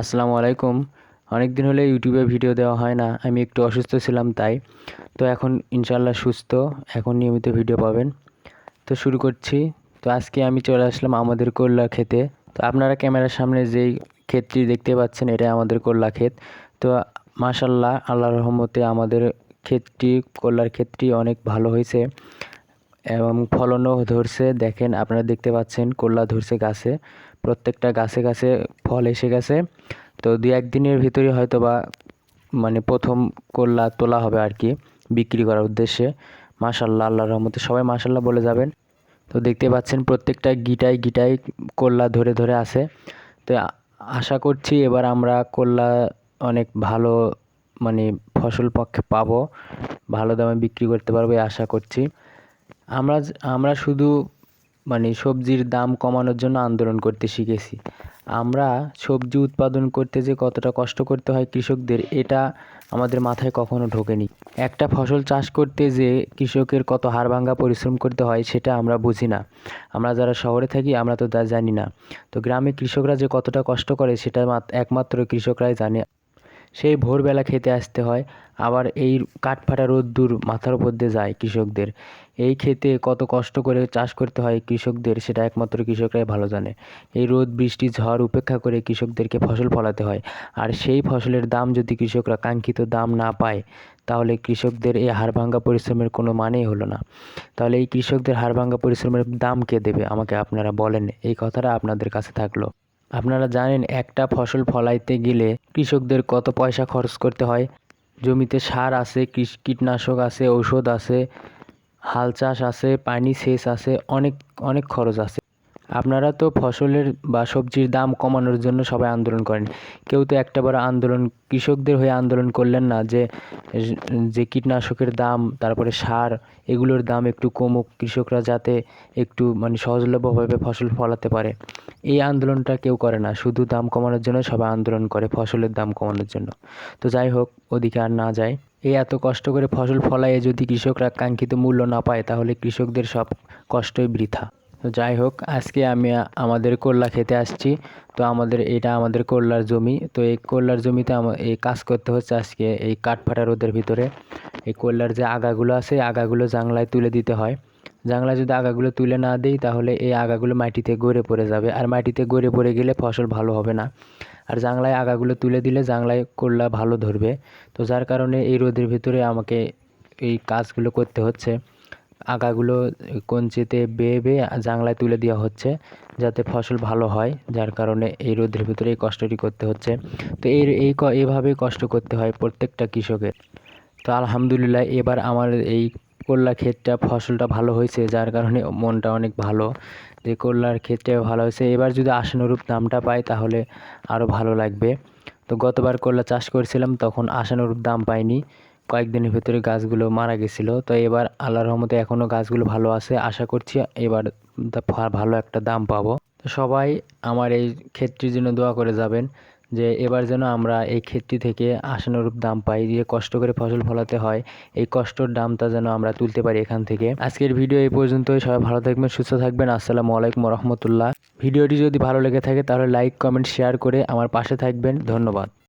আসসালামু আলাইকুম। অনেক দিন হলে ইউটিউবে ভিডিও দেওয়া হয় না, আমি একটু অসুস্থ ছিলাম তাই। তো এখন ইনশাল্লাহ সুস্থ, এখন নিয়মিত ভিডিও পাবেন। তো শুরু করছি। তো আজকে আমি চলে আসলাম আমাদের করলা খেতে তো আপনারা ক্যামেরার সামনে যেই ক্ষেতটি দেখতে পাচ্ছেন এটা আমাদের করলা ক্ষেত। তো মাশাল্লাহ আল্লাহর রহমতে আমাদের ক্ষেতটি, করলার ক্ষেতটি অনেক ভালো হয়েছে এবং ফলনও ধরছে। দেখেন, আপনারা দেখতে পাচ্ছেন, করলা ধরছে গাছে। প্রত্যেকটা গাছে গাছে ফল এসে গেছে। তো দু একদিনের ভিতরে হয়তো বা মানে প্রথম করলা তোলা হবে আর কি বিক্রি করার উদ্দেশ্যে। মাশাল্লাহ আল্লাহর রহমতে সবাই মাশাল্লাহ বলে যাবেন। তো দেখতে পাচ্ছেন প্রত্যেকটা গিটাই গিটাই করলা ধরে ধরে আছে। তো আশা করছি এবার আমরা করলা অনেক ভালো মানে ফসল পক্ষে পাবো, ভালো দামে বিক্রি করতে পারব আশা করছি। আমরা আমরা শুধু মানে সবজির দাম কমানোর জন্য আন্দোলন করতে শিখেছি। আমরা সবজি উৎপাদন করতে যে কতটা কষ্ট করতে হয় কৃষকদের, এটা আমাদের মাথায় কখনো ঢোকেনি। একটা ফসল চাষ করতে যে কৃষকের কত হাড়ভাঙ্গা পরিশ্রম করতে হয়, সেটা আমরা বুঝি না। আমরা যারা শহরে থাকি, আমরা তো তা জানি না। তো গ্রামে কৃষকরা যে কতটা কষ্ট করে, সেটা একমাত্র কৃষকরাই জানে। সেই ভোরবেলা খেতে আসতে হয়। আবার এই কাঠফাটা রোদ্দুর মাথার উপর দিয়ে যায় কৃষকদের। এই খেতে কত কষ্ট করে চাষ করতে হয় কৃষকদের সেটা একমাত্র কৃষকরাই ভালো জানে। এই রোদ, বৃষ্টি, ঝড় উপেক্ষা করে কৃষকদেরকে ফসল ফলাতে হয়। আর সেই ফসলের দাম যদি কৃষকরা কাঙ্ক্ষিত দাম না পায়, তাহলে কৃষকদের এই হাড়ভাঙ্গা পরিশ্রমের কোনো মানেই হলো না। তাহলে এই কৃষকদের হাড়ভাঙ্গা পরিশ্রমের দাম কে দেবে? আমাকে আপনারা বলেন। এই কথাটা আপনাদের কাছে থাকল। আপনারা জানেন একটা ফসল ফলাইতে গেলে কৃষকদের কত পয়সা খরচ করতে হয়? জমিতে সার আছে কীটনাশক আছে, ঔষধ আছে, হাল চাষ আছে, পানি সেচ আছে, অনেক অনেক খরচ আছে। আপনারা তো ফসলের বা সবজির দাম কমানোর জন্য সবাই আন্দোলন করেন। কেউ তো একটা বড় আন্দোলন, কৃষকদের হয়ে আন্দোলন করলেন না যে যে কীটনাশকের দাম, তারপরে সার, এগুলোর দাম একটু কমুক, কৃষকরা যাতে একটু মানে সহজলভ্যভাবে ফসল ফলাতে পারে। এই আন্দোলনটা কেউ করে না। শুধু দাম কমানোর জন্য সবাই আন্দোলন করে, ফসলের দাম কমানোর জন্য। তো যাই হোক, ওদিকে আর না যায়। এই এত কষ্ট করে ফসল ফলাইয়ে যদি কৃষকরা কাঙ্ক্ষিত মূল্য না পায়, তাহলে কৃষকদের সব কষ্টই বৃথা। তো যাই হোক, আজকে আমি আমাদের করলা খেতে আসছি। তো আমাদের, এটা আমাদের করলার জমি। তো এই করলার জমিতে এই কাজ করতে হচ্ছে আজকে এই কাঠফাটা রোদের ভিতরে। এই করলার যে আগাগুলো আছে আগাগুলো জাংলায় তুলে দিতে হয়। জাংলায় যদি আগাগুলো তুলে না দিই, তাহলে এই আগাগুলো মাটিতে গড়ে পড়ে যাবে। আর মাটিতে গড়ে পড়ে গেলে ফসল ভালো হবে না। আর জাংলায় আগাগুলো তুলে দিলে জাংলায় করলা ভালো ধরবে। তো যার কারণে এই রোদের ভিতরে আমাকে এই কাজগুলো করতে হচ্ছে। আগাগুলো কঞ্চিতে বেয়ে বেয়ে জাংলায় তুলে দেওয়া হচ্ছে যাতে ফসল ভালো হয়, যার কারণে এই রোদের ভিতরে এই কষ্টটি করতে হচ্ছে। তো এই এই এইভাবেই কষ্ট করতে হয় প্রত্যেকটা কৃষকের। তো আলহামদুলিল্লাহ এবার আমার এই করলা ক্ষেতটা, ফসলটা ভালো হয়েছে, যার কারণে মনটা অনেক ভালো। যে করলার ক্ষেতটাও ভালো হয়েছে, এবার যদি আশানুরূপ দামটা পাই তাহলে আরও ভালো লাগবে। তো গতবার করলা চাষ করেছিলাম, তখন আশানুরূপ দাম পাইনি। কয়েকদিনের ভেতরে গাছগুলো মারা গেছিল। তো এবার আল্লাহর রহমতে এখনও গাছগুলো ভালো আছে। আশা করছি এবার ভালো একটা দাম পাবো। তো সবাই আমার এই ক্ষেতটির জন্য দোয়া করে যাবেন যে এবার যেন আমরা এই ক্ষেতটি থেকে আশানুরূপ দাম পাই, যে কষ্ট করে ফসল ফলাতে হয়, এই কষ্টর দামটা যেন আমরা তুলতে পারি এখান থেকে। আজকের ভিডিও এই পর্যন্তই। সবাই ভালো থাকবেন, সুস্থ থাকবেন। আসসালামু আলাইকুম রহমতুল্লাহ ভিডিওটি যদি ভালো লেগে থাকে তাহলে লাইক, কমেন্ট, শেয়ার করে আমার পাশে থাকবেন। ধন্যবাদ।